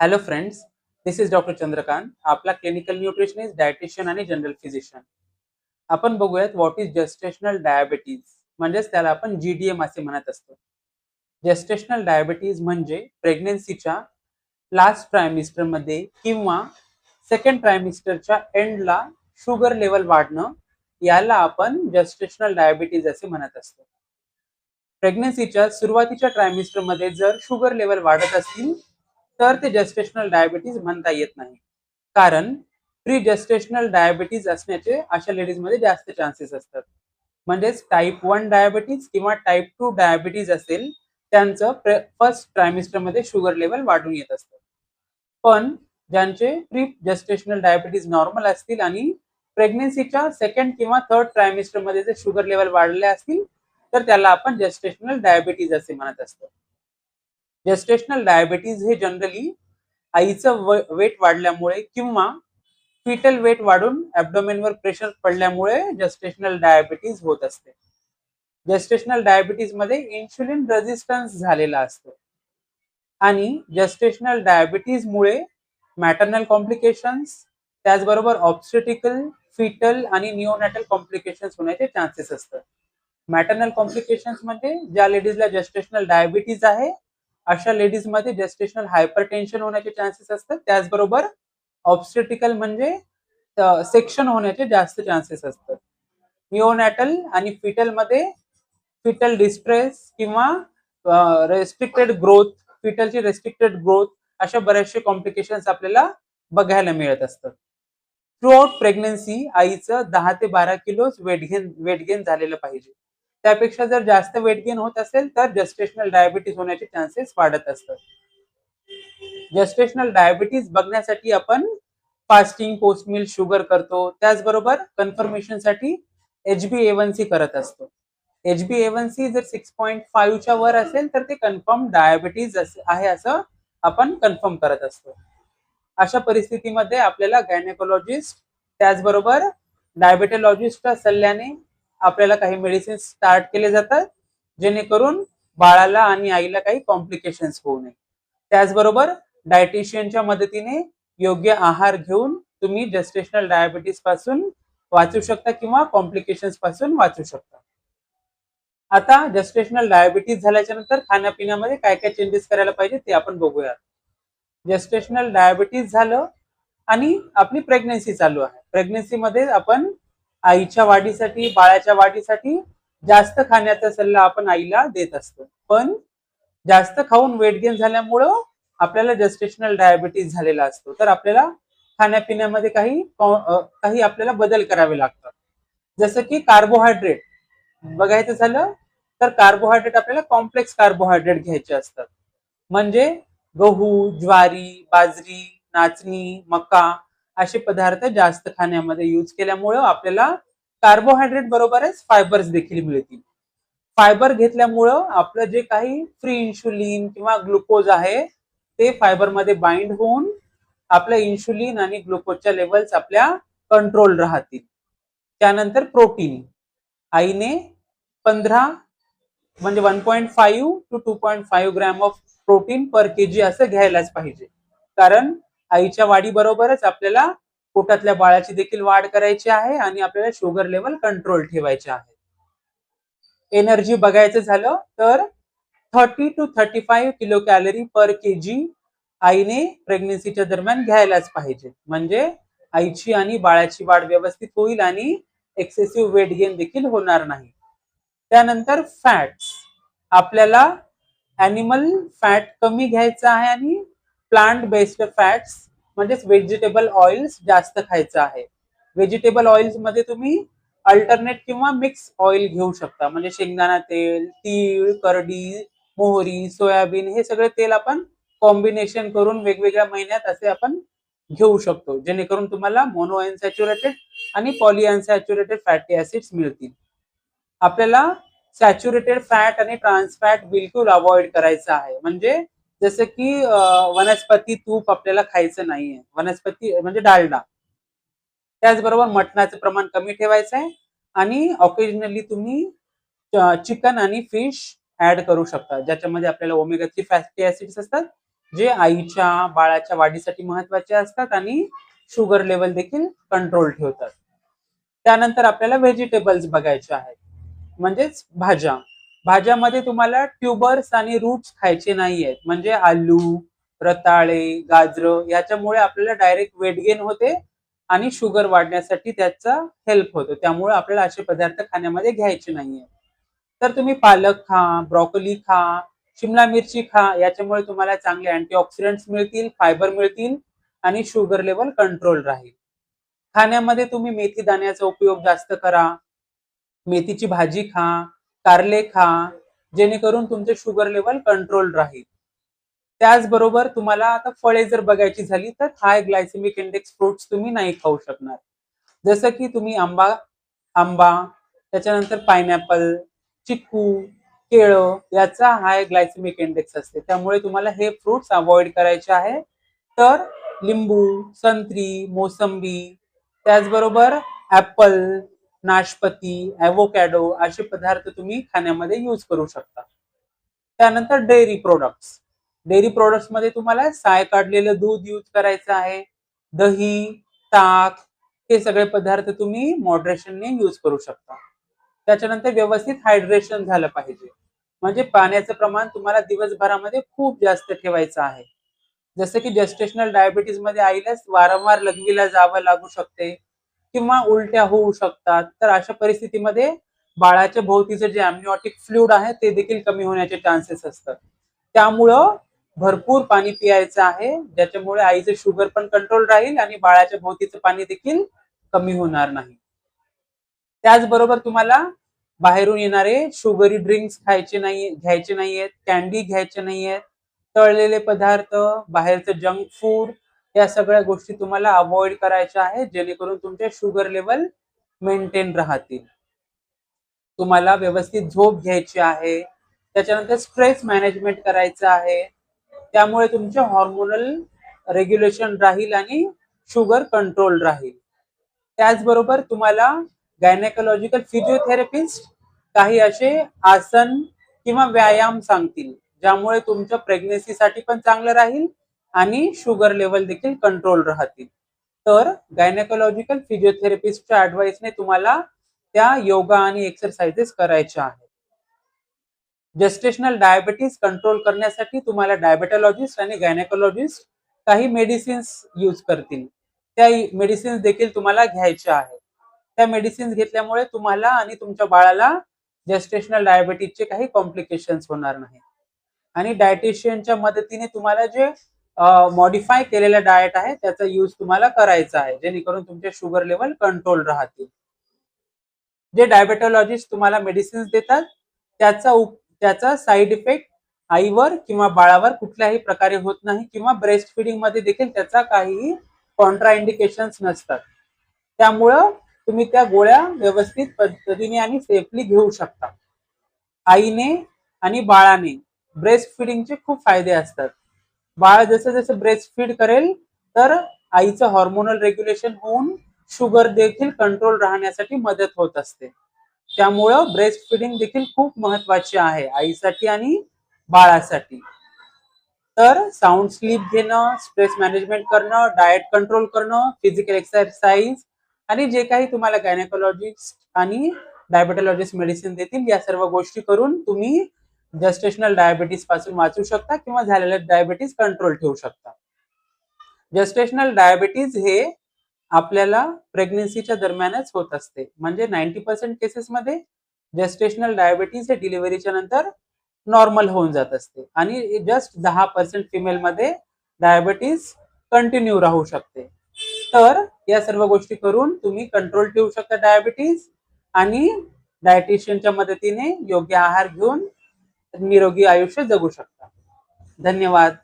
Hello friends this is doctor Chandrakant आपला clinical nutritionist dietitian आणि general physician आपण बघूयात व्हॉट इज जस्टेशनल डायबिटीज म्हणजेच त्याला आपण जीडीएम असे म्हणत असतो. जस्टेशनल डायबिटीज म्हणजे प्रेग्नेन्सीच्या लास्ट ट्रायमिस्टरमध्ये किंवा सेकंड ट्रायमिस्टरच्या एंडला शुगर लेवल वाढणं याला आपण जस्टेशनल डायबिटीज असे म्हणत असतो. प्रेग्नेन्सीच्या सुरुवातीच्या ट्रायमिस्टरमध्ये जर शुगर लेवल वाढत असतील तर ते जस्टेशनल डायबिटीज म्हणता येत नाही. कारण प्री जस्टेशनल डायबिटीज असण्याचे अशा लेडीजमध्ये जास्त चान्सेस असतात. म्हणजेच टाईप वन डायबिटीज किंवा टाईप टू डायबिटीज असेल त्यांचं फर्स्ट ट्रायमिस्टरमध्ये शुगर लेवल वाढून येत असतं. पण ज्यांचे प्री जस्टेशनल डायबिटीज नॉर्मल असतील आणि प्रेग्नेन्सीच्या सेकंड किंवा थर्ड ट्रायमिस्टरमध्ये जर शुगर लेवल वाढले असतील तर त्याला आपण जस्टेशनल डायबिटीज असे म्हणत असतो. जस्टेशनल डायबिटीज हे जनरली आईचं वेट वाढल्यामुळे किंवा फिटल वेट वाढून ऍबडोमेनवर प्रेशर पडल्यामुळे जस्टेशनल डायबिटीज होत असते. जस्टेशनल डायबिटीजमध्ये इन्शुलिन रेजिस्टन्स झालेला असतो. आणि जस्टेशनल डायबिटीजमुळे मॅटर्नल कॉम्प्लिकेशन्स त्याचबरोबर ऑब्स्टेटिकल फिटल आणि निओनॅटल कॉम्प्लिकेशन्स होण्याचे चान्सेस असतात. मॅटर्नल कॉम्प्लिकेशन्स म्हणजे ज्या लेडीजला जस्टेशनल डायबिटीज आहे अशा लेडीजमध्ये जस्टेशनल हायपरटेन्शन होण्याचे चान्सेस असतात. त्याचबरोबर ऑब्स्टेटिकल म्हणजे सेक्शन होण्याचे जास्त चान्सेस असतात. निओनॅटल आणि फिटलमध्ये फिटल डिस्ट्रेस किंवा रेस्ट्रिक्टेड ग्रोथ फिटलची रेस्ट्रिक्टेड ग्रोथ अशा बऱ्याचशे कॉम्प्लिकेशन्स आपल्याला बघायला मिळत असतात. थ्रू आउट प्रेग्नन्सी आईचं दहा ते बारा kilo weight gain weight gain झालेलं पाहिजे. त्यापेक्षा जर जास्त वेट गेन होत असेल तर जस्टेशनल डायबिटीज होण्याचे चान्सेस वाढत असतात. जस्टेशनल डायबिटीज बघण्यासाठी आपण फास्टिंग पोस्ट मिल शुगर करतो. त्याचबरोबर कन्फर्मेशनसाठी H B A one C करत असतो. H B A one C जर सिक्स पॉईंट फाईव्हच्या वर असेल तर ते कन्फर्म डायबिटीज आहे असं आपण कन्फर्म करत असतो. अशा परिस्थितीमध्ये आपल्याला गायनेकोलॉजिस्ट त्याचबरोबर डायबेटोलॉजिस्टच्या सल्ल्याने आपल्याला काही मेडिसिन स्टार्ट केले जातात जेणेकरून बाळाला आणि आईला काही कॉम्प्लिकेशन्स होऊ नये. त्याचबरोबर डायटिशियनच्या मदतीने योग्य आहार घेऊन तुम्ही जस्टेशनल डायबिटीसपासून वाचू शकता किंवा कॉम्प्लिकेशन्सपासून वाचू शकता. आता जस्टेशनल डायबिटीज झाल्याच्यानंतर खाण्यापिण्यामध्ये काय काय चेंजेस करायला पाहिजे ते आपण बघूया. जस्टेशनल डायबिटीज झालं आणि आपली प्रेग्नेन्सी चालू आहे. प्रेग्नेन्सीमध्ये आपण आईच्या वाढीसाठी बाळाच्या वाढीसाठी जास्त खाण्याचा सल्ला आपण आईला देत असतो. पण जास्त खाऊन वेट गेन झाल्यामुळं आपल्याला जस्टेशनल डायबिटीज झालेला असतो. तर आपल्याला खाण्यापिण्यामध्ये काही काही आपल्याला बदल करावे लागतात. जसं की कार्बोहायड्रेट बघायचं झालं तर कार्बोहायड्रेट आपल्याला कॉम्प्लेक्स कार्बोहायड्रेट घ्यायचे असतात. म्हणजे गहू ज्वारी बाजरी नाचणी मका असे पदार्थ जास्त खाण्यामध्ये यूज केल्यामुळं आपल्याला कार्बोहायड्रेट बरोबरच फायबर्स देखील मिळतील. फायबर घेतल्यामुळं आपलं जे काही फ्री इन्शुलिन किंवा ग्लुकोज आहे ते फायबरमध्ये बाइंड होऊन आपलं इन्शुलिन आणि ग्लुकोजच्या लेवल्स आपल्या कंट्रोल राहतील. त्यानंतर प्रोटीन आईने पंधरा म्हणजे one point five two two point five gram of protein per K G असं घ्यायलाच पाहिजे. कारण आईच्या वाढीबरोबरच आपल्याला पोटातल्या बाळाची देखील वाढ करायची आहे आणि आपल्याला शुगर लेवल कंट्रोल ठेवायचे आहे. एनर्जी बघायचं झालं तर thirty two thirty five kilo calorie per K G आईने प्रेग्नेन्सीच्या दरम्यान घ्यायलाच पाहिजे. म्हणजे आईची आणि बाळाची वाढ व्यवस्थित होईल आणि एक्सेसिव्ह वेट गेन देखील होणार नाही. त्यानंतर फॅट्स. आपल्याला ॲनिमल फॅट कमी घ्यायचा आहे आणि प्लांट बेस्ड फॅट्स म्हणजेच व्हेजिटेबल ऑइल्स जास्त खायचं आहे. व्हेजिटेबल ऑइल्समध्ये तुम्ही अल्टरनेट किंवा मिक्स ऑइल घेऊ शकता. म्हणजे शेंगदाणा तेल तीळ करडी मोहरी सोयाबीन हे सगळे तेल आपण कॉम्बिनेशन करून वेगवेगळ्या महिन्यात असे आपण घेऊ शकतो. जेणेकरून तुम्हाला मोनो अनसॅच्युरेटेड आणि पॉली अनसॅच्युरेटेड फॅटी ऍसिड्स मिळतील. आपल्याला सॅच्युरेटेड फॅट आणि ट्रान्स फॅट बिलकुल अवॉइड करायचं आहे. म्हणजे जसं की वनस्पती तूप आपल्याला खायचं नाहीये. वनस्पती म्हणजे डालडा. त्याचबरोबर मटणाचं प्रमाण कमी ठेवायचं आहे आणि ऑकेजनली तुम्ही चिकन आणि फिश ऍड करू शकता. ज्याच्यामध्ये आपल्याला ओमेगा थ्री फॅटी ऍसिड्स असतात जे आईच्या बाळाच्या वाढीसाठी महत्त्वाचे असतात आणि शुगर लेवल देखील कंट्रोल ठेवतात. त्यानंतर आपल्याला व्हेजिटेबल्स बघायचे आहेत. म्हणजेच भाज्या. भाज्यामध्ये तुम्हाला ट्युबर्स आणि रूट्स खायचे नाही आहेत म्हणजे आलू रताळे गाजरं याच्यामुळे आपल्याला डायरेक्ट वेट गेन होते आणि शुगर वाढण्यासाठी त्याचा हेल्प होतो. त्यामुळे आपल्याला असे पदार्थ खाण्यामध्ये घ्यायचे नाहीये तर तुम्ही पालक खा ब्रॉकोली खा शिमला मिरची खा याच्यामुळे तुम्हाला चांगले अँटीऑक्सिडंट्स मिळतील फायबर मिळतील आणि शुगर लेवल कंट्रोल राहील. खाण्यामध्ये तुम्ही मेथी दाण्याचा उपयोग जास्त करा. मेथीची भाजी खा. कारले खा जेणेकरून तुमचे शुगर लेवल कंट्रोल राहील. त्याचबरोबर तुम्हाला आता फळे जर बघायची झाली तर हाय ग्लायसेमिक इंडेक्स फ्रुट्स तुम्ही नाही खाऊ शकणार. जसं की तुम्ही आंबा आंबा त्याच्यानंतर पायनॅपल चिक्कू केळं याचा हाय ग्लायसेमिक इंडेक्स असते. त्यामुळे तुम्हाला हे फ्रुट्स अवॉइड करायचे आहे. तर लिंबू संत्री मोसंबी त्याचबरोबर ऍपल नाशपती ॲव्होकॅडो असे पदार्थ तुम्ही खाण्यामध्ये यूज करू शकता. त्यानंतर डेअरी प्रोडक्ट्स डेअरी प्रोडक्ट्समध्ये तुम्हाला साय काढलेलं दूध यूज करायचं आहे. दही ताक हे सगळे पदार्थ तुम्ही मॉडरेशनने यूज करू शकता. त्याच्यानंतर व्यवस्थित हायड्रेशन झालं पाहिजे. म्हणजे पाण्याचं प्रमाण तुम्हाला दिवसभरामध्ये खूप जास्त ठेवायचं आहे. जसं की जस्टेशनल डायबिटीजमध्ये आईलाच वारंवार लघवीला जावं लागू शकते. किंवा उलट्या होऊ शकतात. तर अशा परिस्थितीमध्ये बाळाच्या भोवतीचं जे अम्निओटिक फ्लुइड आहे ते देखील कमी होण्याचे चान्सेस असतात. त्यामुळं भरपूर पाणी पियायचं आहे ज्याच्यामुळे आईचं शुगर पण कंट्रोल राहील आणि बाळाच्या भोवतीचं पाणी देखील कमी होणार नाही. त्याचबरोबर तुम्हाला बाहेरून येणारे शुगरी ड्रिंक्स खायचे नाही घ्यायचे नाहीयेत कॅन्डी घ्यायचे नाहीयेत तळलेले पदार्थ बाहेरचं जंक फूड या सगळ्या गोष्टी तुम्हाला अवॉइड करायच्या आहेत जेणेकरून तुमचे शुगर लेवल मेंटेन राहतील. तुम्हाला व्यवस्थित झोप घ्यायची आहे त्याच्यानंतर स्ट्रेस मॅनेजमेंट करायचं आहे त्यामुळे तुमचे हॉर्मोनल रेग्युलेशन राहील आणि शुगर कंट्रोल राहील. त्याचबरोबर तुम्हाला गायनेकोलॉजिकल फिजिओथेरपिस्ट काही असे आसन किंवा व्यायाम सांगतील ज्यामुळे तुमच्या प्रेग्नेसीसाठी पण चांगलं राहील आणि शुगर लेवल देखील कंट्रोल राहतील. तर गायनेकोलॉजिकल फिजिओथेरपिस्टच्या ऍडवाइसने तुम्हाला त्या योगा आणि एक्सरसाइजेस करायच्या आहेत. जस्टेशनल डायबिटीस कंट्रोल करण्यासाठी तुम्हाला डायबेटॉलॉजिस्ट आणि गायनेकोलॉजिस्ट काही मेडिसिन्स यूज करतील. त्या मेडिसिन्स देखील तुम्हाला घ्यायच्या आहेत. त्या मेडिसिन्स घेतल्यामुळे तुम्हाला आणि तुमच्या बाळाला जस्टेशनल डायबिटीसचे काही कॉम्प्लिकेशन्स होणार नाही आणि डायटिशियनच्या मदतीने तुम्हाला जे मॉडिफाय केलेला डाएट आहे त्याचा यूज तुम्हाला करायचा आहे जेणेकरून तुमचे शुगर लेवल कंट्रोल राहतील. जे डायबेटॉलॉजिस्ट तुम्हाला मेडिसिन्स देतात त्याचा त्याचा साईड इफेक्ट आईवर किंवा बाळावर कुठल्याही प्रकारे होत नाही किंवा ब्रेस्ट फिडिंगमध्ये देखील त्याचा काहीही कॉन्ट्राइंडिकेशन नसतात. त्यामुळं तुम्ही त्या गोळ्या व्यवस्थित पद्धतीने आणि सेफली घेऊ शकता. आईने आणि बाळाने ब्रेस्ट फिडिंगचे खूप फायदे असतात. बाळ जसं जसं ब्रेस्ट फीड करेल तर आईचं हॉर्मोनल रेग्युलेशन होऊन शुगर देखील कंट्रोल राहण्यासाठी मदत होत असते. त्यामुळं ब्रेस्ट फिडिंग देखील खूप महत्वाची आहे आईसाठी आणि बाळासाठी. तर साऊंड स्लीप घेणं स्ट्रेस मॅनेजमेंट करणं डाएट कंट्रोल करणं फिजिकल एक्सरसाइज आणि जे काही तुम्हाला गायनेकोलॉजिस्ट आणि डायबेटॉलॉजिस्ट मेडिसिन देतील या सर्व गोष्टी करून तुम्ही जस्टेशनल डायबिटीसपासून वाचू शकता किंवा झालेल्या डायबिटीस कंट्रोल ठेवू शकता. जस्टेशनल डायबिटीज हे आपल्याला प्रेग्नेन्सीच्या दरम्यानच होत असते. म्हणजे नाईन्टी पर्सेंट केसेसमध्ये जस्टेशनल डायबिटीज हे डिलिव्हरीच्या नंतर नॉर्मल होऊन जात असते. आणि जस्ट दहा पर्सेंट फिमेलमध्ये डायबिटीज कंटिन्यू राहू शकते. तर या सर्व गोष्टी करून तुम्ही कंट्रोल ठेवू शकता डायबिटीज आणि डायटिशियनच्या मदतीने योग्य आहार घेऊन निरोगी आयुष्य जगू शकता. धन्यवाद.